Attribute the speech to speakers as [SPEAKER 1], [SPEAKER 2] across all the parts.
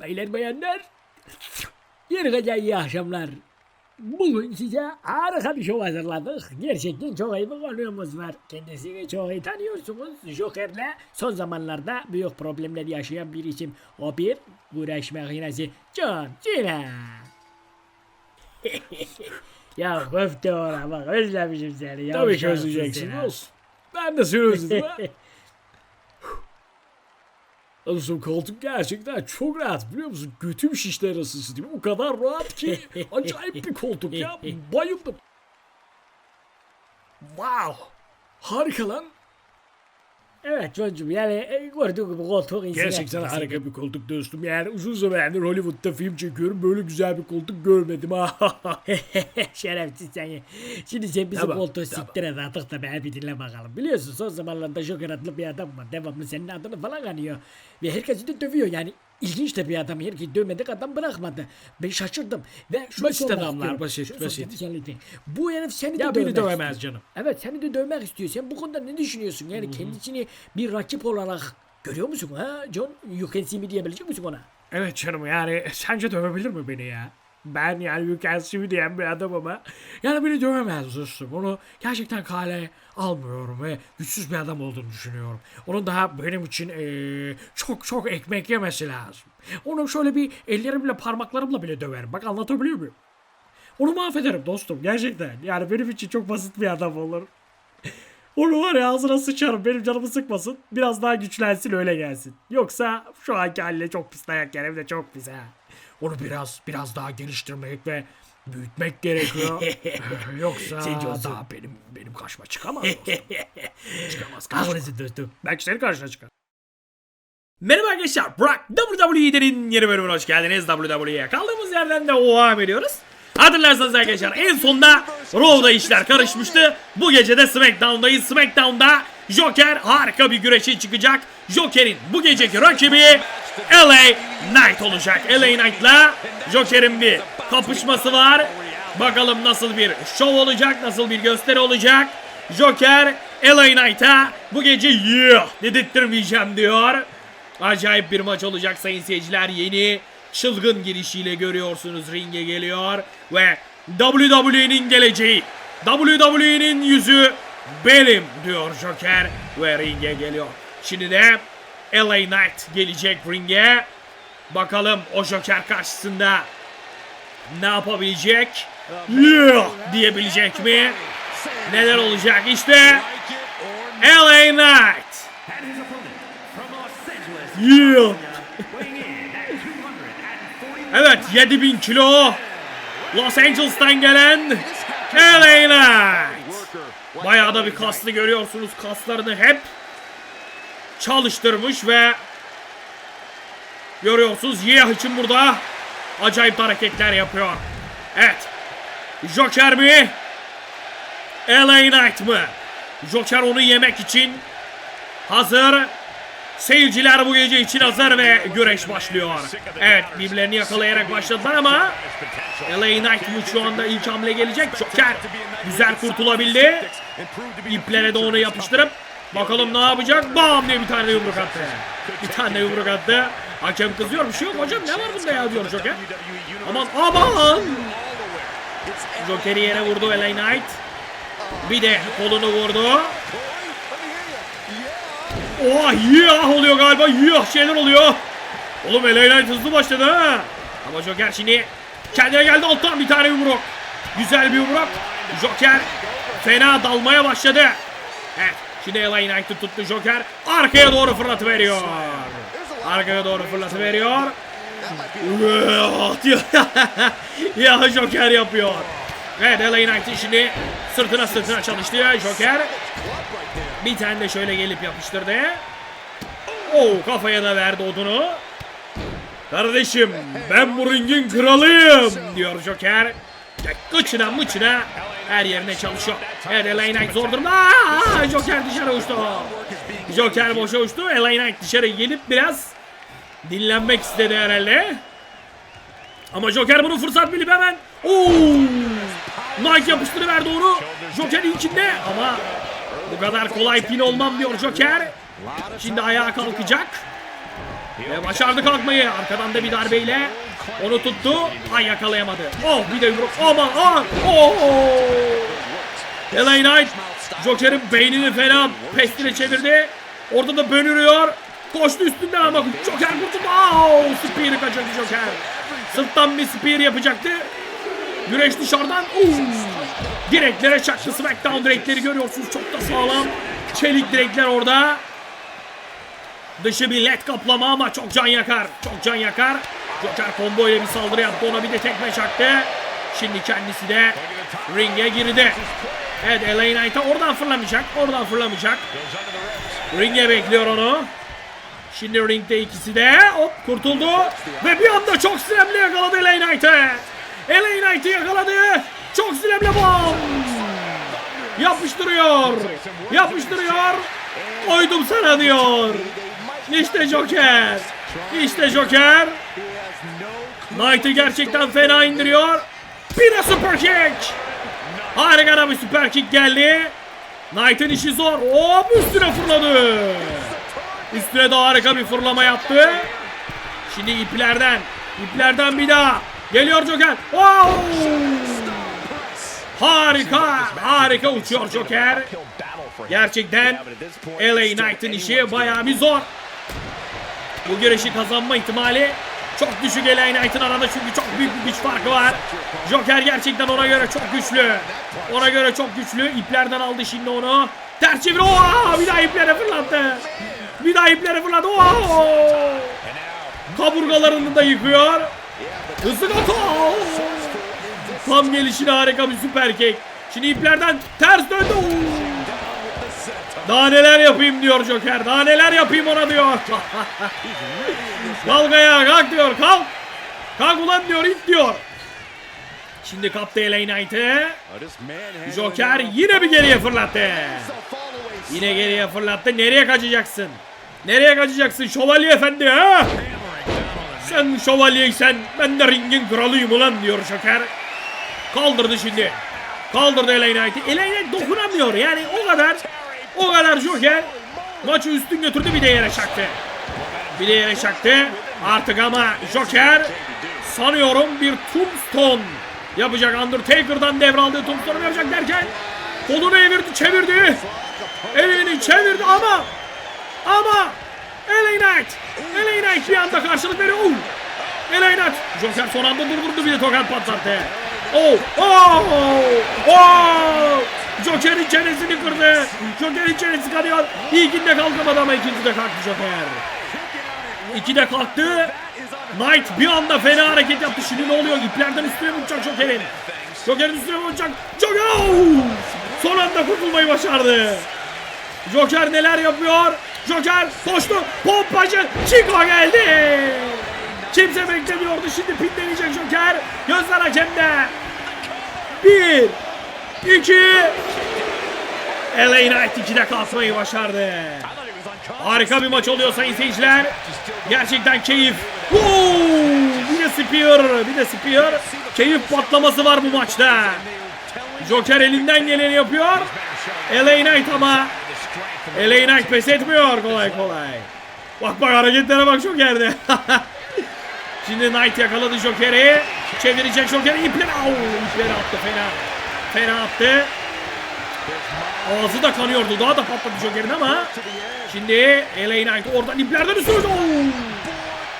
[SPEAKER 1] Beyler bayanlar. Yeni gece iyi akşamlar. Bugün size harika bir şov hazırladık. Gerçekten çok iyi bir konuğumuz var. Kendisini çok iyi tanıyorsunuz. Joker'le son zamanlarda büyük problemler yaşayan bir isim. O bir güreş makinesi John Cena. ya köfte ora bak özlemişim seni.
[SPEAKER 2] Tabii ki özleyeceksin olsun. Ben de seni Dostum koltuk gerçekten çok rahat biliyor musun? Götüm şişler arası değil mi? O kadar rahat ki acayip bir koltuk ya. Bayıldım. Wow. Harika lan.
[SPEAKER 1] Evet çocuğum yani e, gördüğün gibi koltuğun içine
[SPEAKER 2] Gerçekten
[SPEAKER 1] yaptım
[SPEAKER 2] harika bir koltuk dostum. Yani uzun zamandır Hollywood'da film çekiyorum. Böyle güzel bir koltuk görmedim ha.
[SPEAKER 1] Şerefsiz sen ya. Şimdi sen bizim
[SPEAKER 2] Tamam,
[SPEAKER 1] koltuğu
[SPEAKER 2] tamam.
[SPEAKER 1] siktir et artık da beni bir dinle bakalım. Biliyorsun son zamanlarda Joker adlı bir adam var. Devamlı senin adını falan anıyor. Ve herkesi de dövüyor yani. İlginç de bir adam. Herkes dövmedik adam bırakmadı. Ben şaşırdım. Ve şunu
[SPEAKER 2] Basit adamlar, basit, basit.
[SPEAKER 1] Bu herif seni de
[SPEAKER 2] ya
[SPEAKER 1] dövmek
[SPEAKER 2] beni dövemez
[SPEAKER 1] istiyor.
[SPEAKER 2] canım.
[SPEAKER 1] Evet seni de dövmek istiyor. Sen bu konuda ne düşünüyorsun? Yani kendisini bir rakip olarak görüyor musun ha? John you can see me diyebilecek misin ona?
[SPEAKER 2] Evet canım yani sence dövebilir mi beni ya? Ben yani me diyen bir adam ama yani beni dövemez dostum. Onu gerçekten kale almıyorum ve güçsüz bir adam olduğunu düşünüyorum. Onun daha benim için eee, çok çok ekmek yemesi lazım. Onu şöyle bir ellerimle parmaklarımla bile döverim. Bak anlatabiliyor muyum? Onu mahvederim dostum gerçekten. Yani benim için çok basit bir adam olur. Onu var ya ağzına sıçarım benim canımı sıkmasın. Biraz daha güçlensin öyle gelsin. Yoksa şu anki haline çok pis dayak yer hem de çok pis ha. Onu biraz biraz daha geliştirmek ve büyütmek gerekiyor. Yoksa
[SPEAKER 1] Sence olsun.
[SPEAKER 2] daha benim benim karşıma çıkamaz dostum. çıkamaz karşıma.
[SPEAKER 1] Dostum.
[SPEAKER 2] Belki senin karşına çıkar. Merhaba arkadaşlar. Burak WWE'nin yeni bölümüne hoş geldiniz. WWE'ye kaldığımız yerden de devam ediyoruz. Hatırlarsanız arkadaşlar en sonda Raw'da işler karışmıştı. Bu gece de SmackDown'dayız. SmackDown'da Joker harika bir güreşe çıkacak. Joker'in bu geceki rakibi LA Knight olacak. LA Knight'la Joker'in bir kapışması var. Bakalım nasıl bir şov olacak, nasıl bir gösteri olacak. Joker LA Knight'a bu gece yeah dedirttirmeyeceğim diyor. Acayip bir maç olacak sayın seyirciler. Yeni çılgın girişiyle görüyorsunuz ringe geliyor. Ve WWE'nin geleceği, WWE'nin yüzü benim diyor Joker. Ve ringe geliyor. Şimdi de LA Knight gelecek ringe. Bakalım o Joker karşısında ne yapabilecek? Yeah diyebilecek mi? Neler olacak? İşte LA Knight. Yeah. Evet 7000 kilo Los Angeles'tan gelen LA Knight. Bayağı da bir kaslı görüyorsunuz. Kaslarını hep çalıştırmış ve görüyorsunuz Yeah için burada acayip hareketler yapıyor. Evet. Joker mi? LA Knight mı? Joker onu yemek için hazır. Seyirciler bu gece için hazır ve güreş başlıyor. Evet birbirlerini yakalayarak başladılar ama LA Knight mı şu anda ilk hamle gelecek. Joker güzel kurtulabildi. İplere de onu yapıştırıp bakalım ne yapacak. Bam diye bir tane yumruk attı. Bir tane yumruk attı. Hakem kızıyor bir şey yok hocam ne var bunda ya diyor Joker. Aman aman. Joker'i yere vurdu LA Knight. Bir de kolunu vurdu. Oha yeah oluyor galiba yeah şeyler oluyor. Oğlum LA Knight hızlı başladı ha. Ama Joker şimdi kendine geldi alttan bir tane yumruk. Güzel bir yumruk. Joker fena dalmaya başladı. Evet şimdi LA Knight'ı tuttu Joker. Arkaya doğru fırlatıveriyor. Arkaya doğru fırlatıveriyor. diyor. ya Joker yapıyor. Evet LA Knight'ın şimdi sırtına sırtına çalıştı Joker. Bir tane de şöyle gelip yapıştırdı. Oo kafaya da verdi odunu. Kardeşim ben bu ringin kralıyım diyor Joker. Ya Kıçına mıçına her yerine çalışıyor. Evet LA Knight zor durumda. Aa, Joker dışarı uçtu. Joker boşa uçtu. LA Knight dışarı gelip biraz dinlenmek istedi herhalde. Ama Joker bunu fırsat bilip hemen Oo! Knight yapıştırıverdi onu. Joker ilkinde ama bu kadar kolay pin olmam diyor Joker. Şimdi ayağa kalkacak. Ve başardı kalkmayı. Arkadan da bir darbeyle onu tuttu. Ay yakalayamadı. Oh bir de yumruk. Aman aman. Oh. LA Knight Joker'in beynini fena pestine çevirdi. Orada da bönürüyor. Koştu üstünden ama Joker kurtuldu. Oh, spear'ı kaçırdı Joker. Sırttan bir spear yapacaktı. Güreş dışarıdan. Uh, direklere çaktı. Smackdown direkleri görüyorsunuz. Çok da sağlam. Çelik direkler orada. Dışı bir led kaplama ama çok can yakar. Çok can yakar. Joker combo ile bir saldırı yaptı. Ona bir de tekme çaktı. Şimdi kendisi de ringe girdi. Evet LA Knight'a oradan fırlamayacak. Oradan fırlamayacak. Ringe bekliyor onu. Şimdi ringde ikisi de hop kurtuldu. Ve bir anda çok silemle yakaladı LA Knight'ı. LA Knight'ı yakaladı. Çok silemle bam. Yapıştırıyor. Yapıştırıyor. Koydum sana diyor. İşte Joker. İşte Joker. Knight'ı gerçekten fena indiriyor. Bir de super kick. Harika bir süper kick geldi. Knight'ın işi zor. Hop üstüne fırladı. Üstüne de harika bir fırlama yaptı. Şimdi iplerden. iplerden bir daha. Geliyor Joker. Wow! Harika. Harika uçuyor Joker. Gerçekten LA Knight'ın işi bayağı bir zor. Bu güreşi kazanma ihtimali çok düşük LA Knight'ın arada çünkü çok büyük bir güç farkı var. Joker gerçekten ona göre çok güçlü. Ona göre çok güçlü. İplerden aldı şimdi onu. Ters çevir. Oha! Bir daha iplere fırlattı. Bir daha iplere fırlattı. Oha! Kaburgalarını da yıkıyor. Hızlı kato. Tam gelişine harika bir süper kick. Şimdi iplerden ters döndü. Oo! Daha neler yapayım diyor Joker. Daha neler yapayım ona diyor. kalk ayağa kalk diyor. Kalk. Kalk ulan diyor it diyor. Şimdi kaptı LA Knight'ı. Joker yine bir geriye fırlattı. Yine geriye fırlattı. Nereye kaçacaksın? Nereye kaçacaksın şövalye efendi ha? Sen şövalyeysen ben de ringin kralıyım ulan diyor Joker. Kaldırdı şimdi. Kaldırdı LA Knight'ı. LA Knight dokunamıyor yani o kadar. O kadar Joker. Maçı üstün götürdü bir de yere çaktı. Bir de yere çaktı. Artık ama Joker sanıyorum bir tombstone yapacak. Undertaker'dan devraldığı tombstone yapacak derken kolunu evirdi çevirdi. Elini çevirdi ama ama LA Knight LA Knight bir anda karşılık veriyor. Oh! LA Knight Joker son anda durdurdu bir de tokat patlattı. Oh! Oh! Oh! Joker'in çenesini kırdı. Joker'in çenesi kanıyor. İlkinde kalkamadı ama ikincide kalktı Joker. İkide kalktı. Knight bir anda fena hareket yaptı. Şimdi ne oluyor? İplerden üstüne mi uçacak Joker'in? Joker'in üstüne mi uçacak? Joker! Son anda kurtulmayı başardı. Joker neler yapıyor? Joker koştu. Pompacı Chico geldi. Kimse beklemiyordu. Şimdi pinlenecek Joker. Gözler hakemde. Bir, iki. LA Knight 2'de kalkmayı başardı. Harika bir maç oluyor sayın seyirciler. Gerçekten keyif. Oo, bir de Spear, bir de Spear. Keyif patlaması var bu maçta. Joker elinden geleni yapıyor. LA Knight ama LA Knight pes etmiyor kolay kolay. Bak bak hareketlere bak Joker'de. Şimdi Knight yakaladı Joker'i. Çevirecek Joker'i ipleri. Au, ipleri attı fena. Fena attı. Ağzı da kanıyordu. Daha da patladı Joker'in ama. Şimdi LA Knight oradan iplerden üstüne.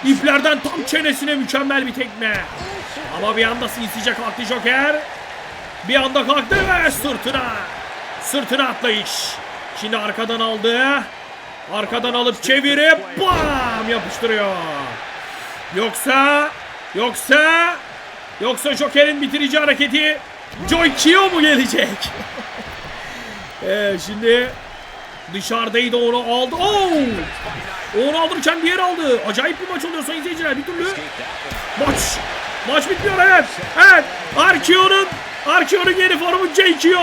[SPEAKER 2] İplerden tam çenesine mükemmel bir tekme. Ama bir anda sinsice kalktı Joker. Bir anda kalktı ve sırtına. Sırtına atlayış. Şimdi arkadan aldı. Arkadan alıp çevirip bam yapıştırıyor. Yoksa yoksa yoksa Joker'in bitirici hareketi Joy Kyo mu gelecek? ee, şimdi dışarıdaydı onu aldı. Oo! Onu aldırırken diğeri aldı. Acayip bir maç oluyor sayın seyirciler. Bir türlü maç maç bitmiyor evet. Evet. Arkio'nun Arkio'nun yeni formu J.Kyo.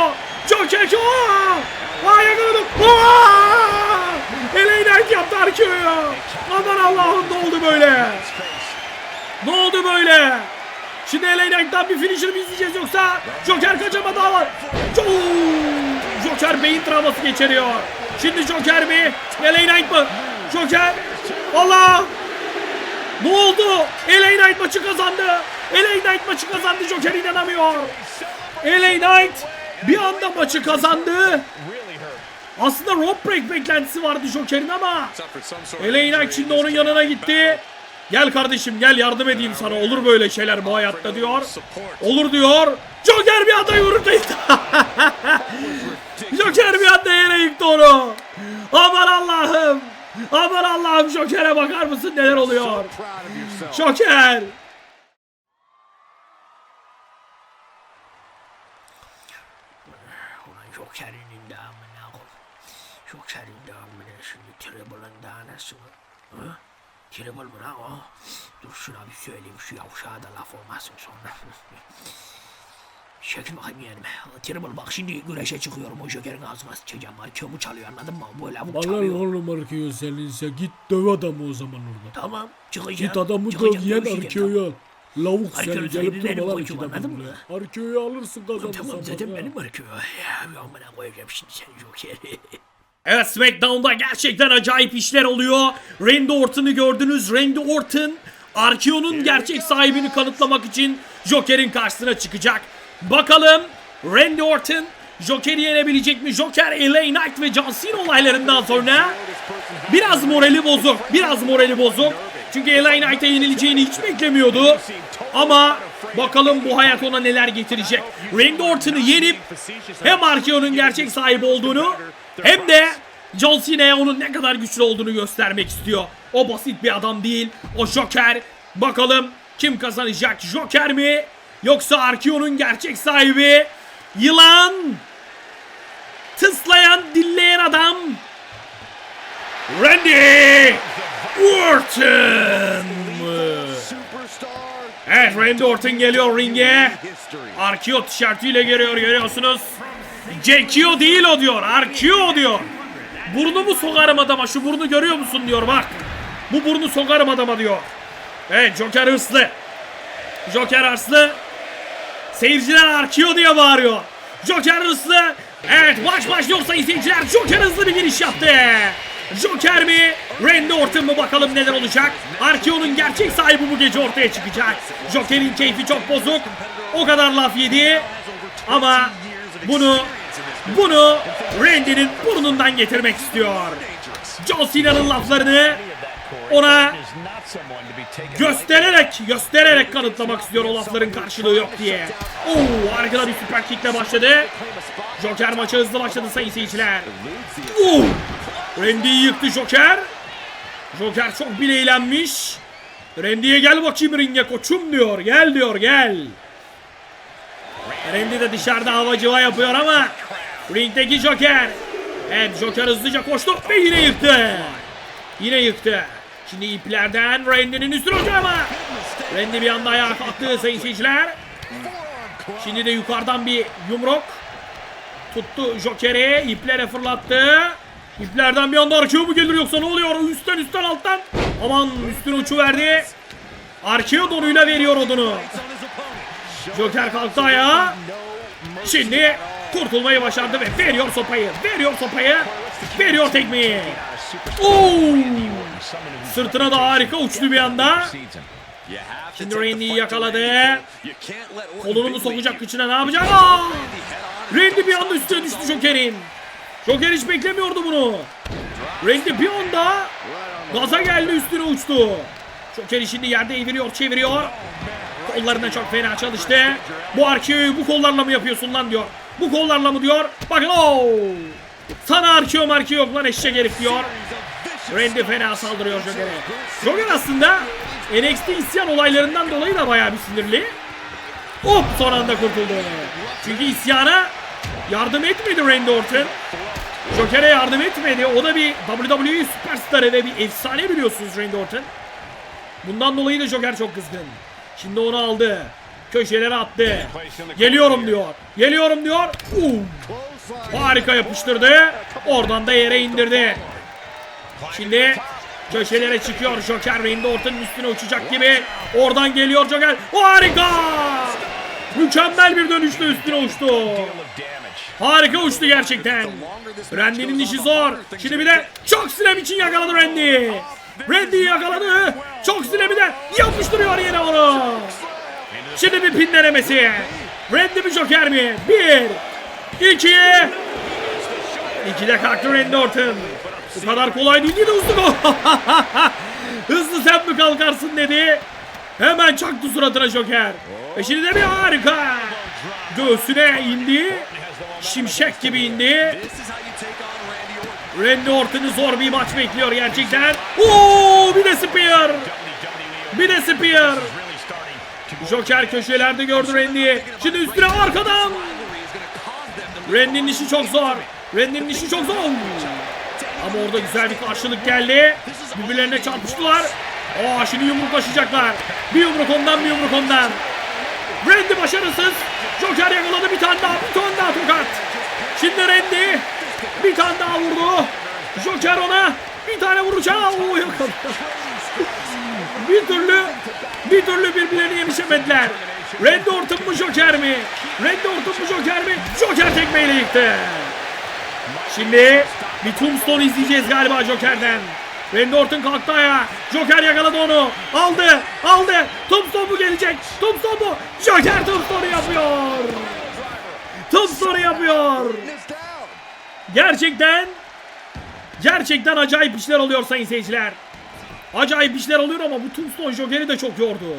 [SPEAKER 2] Joker Kyo. Aa yakaladım. Aa! LA Knight yaptı Arkio'ya. Aman Allah'ım ne oldu böyle? Ne oldu böyle? Şimdi Knight'tan bir finisher mi izleyeceğiz yoksa Joker kaçamadı ama Jo- Joker beyin travması geçiriyor. Şimdi Joker mi? Knight mı? Joker Allah! Ne oldu? LA Knight maçı kazandı. LA Knight maçı kazandı. Joker inanamıyor. LA Knight bir anda maçı kazandı. Aslında rope break beklentisi vardı Joker'in ama Knight şimdi onun yanına gitti. Gel kardeşim gel yardım edeyim sana. Olur böyle şeyler bu hayatta diyor. Olur diyor. Joker bir anda yumrukla yıktı. Joker bir anda yere yıktı onu. Aman Allah'ım. Aman Allah'ım Joker'e bakar mısın neler oluyor. Joker.
[SPEAKER 1] Joker'in de amına koy. Joker'in de amına şimdi Treble'ın da anasını. Hı? Treble mi lan o? Dur şuna bir söyleyeyim şu yavşağa da laf olmasın sonra. Çekil bakayım yeğenim. Treble bak şimdi güreşe çıkıyorum o Joker'in ağzına sıçacağım. Markyomu çalıyor anladın mı? Bu lavuk
[SPEAKER 3] Bana
[SPEAKER 1] çalıyor.
[SPEAKER 3] oğlum arkeo seninse git döv adamı o zaman orada.
[SPEAKER 1] Tamam çıkacağım.
[SPEAKER 3] Git adamı döv
[SPEAKER 1] dövüşeceğim,
[SPEAKER 3] arkeoyu al. Lavuk seni gelip durma lan iki dakika
[SPEAKER 1] mı?
[SPEAKER 3] Arkeoyu alırsın kazanırsan.
[SPEAKER 1] Tamam zaten
[SPEAKER 3] bana.
[SPEAKER 1] benim markıyor. Ya amına koyacağım şimdi sen Joker'i.
[SPEAKER 2] Evet SmackDown'da gerçekten acayip işler oluyor. Randy Orton'u gördünüz. Randy Orton Arkeo'nun gerçek sahibini kanıtlamak için Joker'in karşısına çıkacak. Bakalım Randy Orton Joker'i yenebilecek mi? Joker, LA Knight ve John Cena olaylarından sonra biraz morali bozuk. Biraz morali bozuk. Çünkü LA Knight'a yenileceğini hiç beklemiyordu. Ama bakalım bu hayat ona neler getirecek. Randy Orton'u yenip hem Arkeo'nun gerçek sahibi olduğunu hem de John Cena'ya onun ne kadar güçlü olduğunu göstermek istiyor. O basit bir adam değil. O Joker. Bakalım kim kazanacak? Joker mi? Yoksa Arkeo'nun gerçek sahibi? Yılan. Tıslayan, dilleyen adam. Randy Orton? Evet Randy Orton geliyor ringe. Arkeo tişörtüyle geliyor görüyorsunuz. Jekio değil o diyor. Arkeo diyor. Burnumu sokarım adama. Şu burnu görüyor musun diyor bak. Bu burnu sokarım adama diyor. Evet Joker hırslı. Joker hırslı. Seyirciler Arkeo diye bağırıyor. Joker hızlı. Evet maç başlıyor sayın seyirciler. Joker hızlı bir giriş yaptı. Joker mi? Randy Orton mu bakalım neler olacak? Arkeo'nun gerçek sahibi bu gece ortaya çıkacak. Joker'in keyfi çok bozuk. O kadar laf yedi. Ama bunu bunu Randy'nin burnundan getirmek istiyor. John Cena'nın laflarını ona göstererek göstererek kanıtlamak istiyor o lafların karşılığı yok diye. Oo harika bir süper kickle başladı. Joker maçı hızlı başladı sayın seyirciler. Oo! Randy'yi yıktı Joker. Joker çok bile eğlenmiş. Randy'ye gel bakayım ringe koçum diyor. Gel diyor gel. Randy de dışarıda havacıva yapıyor ama ringdeki Joker. Evet Joker hızlıca koştu ve yine yıktı. Yine yıktı. Şimdi iplerden Randy'nin üstüne atıyor ama Randy bir anda ayağa kalktı sayın seyirciler. Şimdi de yukarıdan bir yumruk. Tuttu Joker'i iplere fırlattı. İplerden bir anda Arkeo mu gelir yoksa ne oluyor? Üstten üstten alttan. Aman üstüne uçuverdi. Arkeo donuyla veriyor odunu. Joker kalktı ayağa. Şimdi kurtulmayı başardı ve veriyor sopayı. Veriyor sopayı. Veriyor tekmeyi. Oo! Sırtına da harika uçtu bir anda. Şimdi Randy'yi yakaladı. Kolunu mu sokacak kıçına ne yapacak? Aa! Randy bir anda üstüne düştü Joker'in. Joker hiç beklemiyordu bunu. Randy bir anda gaza geldi üstüne uçtu. Joker'i şimdi yerde eviriyor çeviriyor. Kollarına çok fena çalıştı. Bu Arkeo'yu bu kollarla mı yapıyorsun lan diyor. Bu kollarla mı diyor. Bakın o. Sana Arkeo markeo yok lan eşek herif diyor. Randy fena saldırıyor Joker'e. Joker aslında NXT isyan olaylarından dolayı da bayağı bir sinirli. Hop son anda kurtuldu. Çünkü isyana yardım etmedi Randy Orton. Joker'e yardım etmedi. O da bir WWE süperstarı ve bir efsane biliyorsunuz Randy Orton. Bundan dolayı da Joker çok kızgın. Şimdi onu aldı. Köşelere attı. Geliyorum diyor. Geliyorum diyor. Uuu. Harika yapıştırdı. Oradan da yere indirdi. Şimdi köşelere çıkıyor Joker. Randy Orton'un üstüne uçacak gibi. Oradan geliyor Joker. Harika. Mükemmel bir dönüşle üstüne uçtu. Harika uçtu gerçekten. Randy'nin işi zor. Şimdi bir de çok slam için yakaladı Randy. Randy'yi yakaladı. Çok sinirli de yapıştırıyor yine onu. Şimdi bir pin denemesi. Randy mi Joker mi? Bir. iki. İkide kalktı Randy Orton. Bu kadar kolay değil yine hızlı gol. hızlı sen mi kalkarsın dedi. Hemen çaktı suratına Joker. E şimdi de bir harika. Göğsüne indi. Şimşek gibi indi. Randy Orton'u zor bir maç bekliyor gerçekten. Oo, bir de spear. Bir de spear. Joker köşelerde gördü Randy'yi. Şimdi üstüne arkadan. Randy'nin işi çok zor. Randy'nin işi çok zor. Ama orada güzel bir karşılık geldi. Birbirlerine çarpıştılar. Aa şimdi yumruklaşacaklar. Bir yumruk ondan bir yumruk ondan. Randy başarısız. Joker yakaladı bir tane daha bir tane daha tokat. Şimdi Randy bir tane daha vurdu. Joker ona bir tane vuracak. Oo yakaladı. Bir türlü bir türlü birbirlerini yemişemediler. Randy Orton mu Joker mi? Randy Orton mu Joker mi? Joker tekmeyle yıktı. Şimdi bir tombstone izleyeceğiz galiba Joker'den. Randy Orton kalktı ayağa. Joker yakaladı onu. Aldı. Aldı. Tombstone mu gelecek? Tombstone mu? Joker tombstone'u yapıyor. Tombstone'u yapıyor. Gerçekten gerçekten acayip işler oluyor sayın seyirciler. Acayip işler oluyor ama bu Tombstone Joker'i de çok yordu.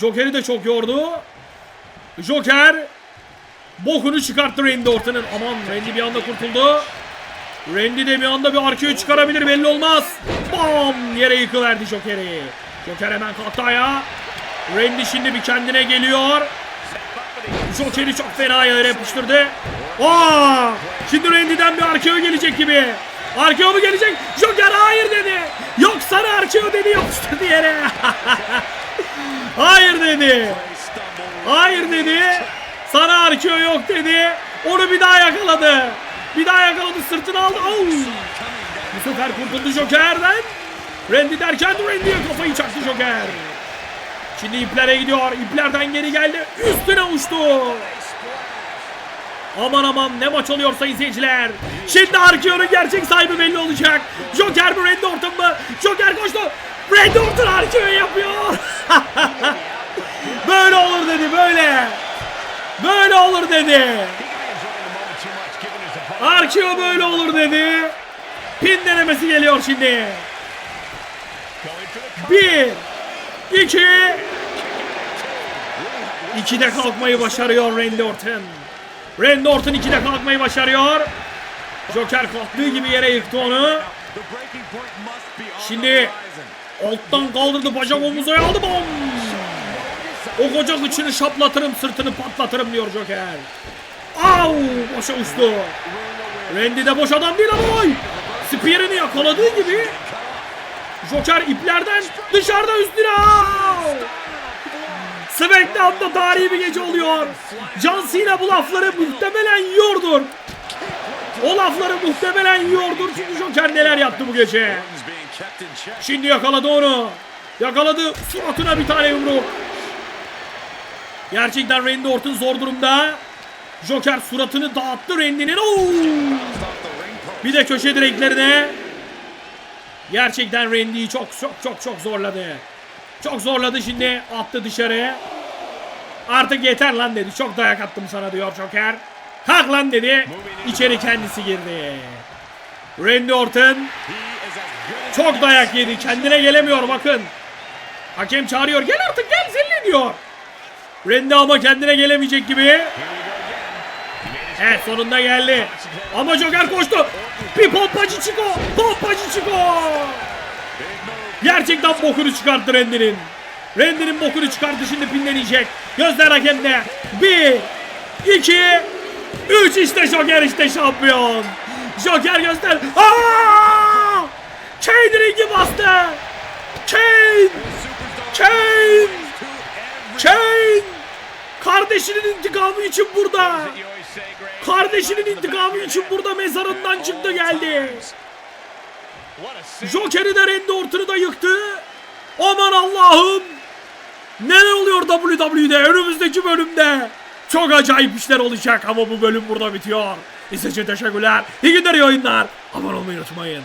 [SPEAKER 2] Joker'i de çok yordu. Joker bokunu çıkarttı Randy Orton'un. Aman Randy bir anda kurtuldu. Randy de bir anda bir arkaya çıkarabilir belli olmaz. Bam yere yıkıverdi Joker'i. Joker hemen kalktı ayağa. Randy şimdi bir kendine geliyor. Joker'i çok fena yere yapıştırdı. Aa! Şimdi Randy'den bir arkeo gelecek gibi. Arkeo mu gelecek? Joker hayır dedi. Yok sana arkeo dedi yapıştırdı yere. hayır dedi. Hayır dedi. Sana arkeo yok dedi. Onu bir daha yakaladı. Bir daha yakaladı sırtını aldı. Au! Bu sefer kurtuldu Joker'den. Randy derken Randy'ye kafayı çaktı Joker. Şimdi iplere gidiyor. İplerden geri geldi. Üstüne uçtu. Aman aman ne maç oluyor sayın seyirciler. Şimdi Arkeo'nun gerçek sahibi belli olacak. Joker mi Randy Orton mu? Joker koştu. Randy Orton Arkeo'yu yapıyor. böyle olur dedi böyle. Böyle olur dedi. Arkeo böyle olur dedi. Pin denemesi geliyor şimdi. Bir, iki, ikide kalkmayı başarıyor Randy Orton. Randy Orton ikide kalkmayı başarıyor. Joker kalktığı gibi yere yıktı onu. Şimdi alttan kaldırdı bacak omuza aldı bom. O koca kıçını şaplatırım sırtını patlatırım diyor Joker. Au boşa uçtu. Randy de boş adam değil ama oy. Spear'ını yakaladığı gibi Joker iplerden dışarıda üstüne. Au! Smackdown'da tarihi bir gece oluyor. John Cena bu lafları muhtemelen yiyordur. O lafları muhtemelen yiyordur çünkü Joker neler yaptı bu gece. Şimdi yakaladı onu. Yakaladı suratına bir tane yumruk. Gerçekten Randy Orton zor durumda. Joker suratını dağıttı Randy'nin. Bir de köşe direklerine. Gerçekten Randy'yi çok çok çok çok zorladı. Çok zorladı şimdi attı dışarı. Artık yeter lan dedi. Çok dayak attım sana diyor Joker. Kalk lan dedi. İçeri kendisi girdi. Randy Orton çok dayak yedi. Kendine gelemiyor bakın. Hakem çağırıyor. Gel artık gel seninle diyor. Randy ama kendine gelemeyecek gibi. Evet sonunda geldi. Ama Joker koştu. Bir pompacı Chico. Pompacı Chico. Gerçekten bokunu çıkarttı Randy'nin. Randy'nin bokunu çıkarttı şimdi pinlenecek. Gözler hakemde. Bir, iki, üç işte Joker işte şampiyon. Joker göster. Aa! Kane ringi bastı. Kane. Kane. Kane. Kardeşinin intikamı için burada. Kardeşinin intikamı için burada mezarından çıktı geldi. Joker'i de Randy Orton'u da yıktı. Aman Allah'ım. Neler oluyor WWE'de önümüzdeki bölümde. Çok acayip işler olacak ama bu bölüm burada bitiyor. İzlediğiniz için teşekkürler. İyi günler iyi oyunlar. Abone olmayı unutmayın.